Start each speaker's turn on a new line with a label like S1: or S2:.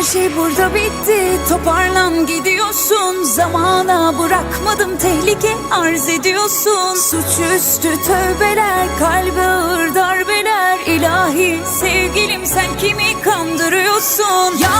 S1: Her şey burada bitti. Toparlan gidiyorsun. Zamana bırakmadım tehlike arz ediyorsun. Suçüstü tövbeler kalbe ağır darbeler. İlahi sevgilim sen kimi kandırıyorsun? Ya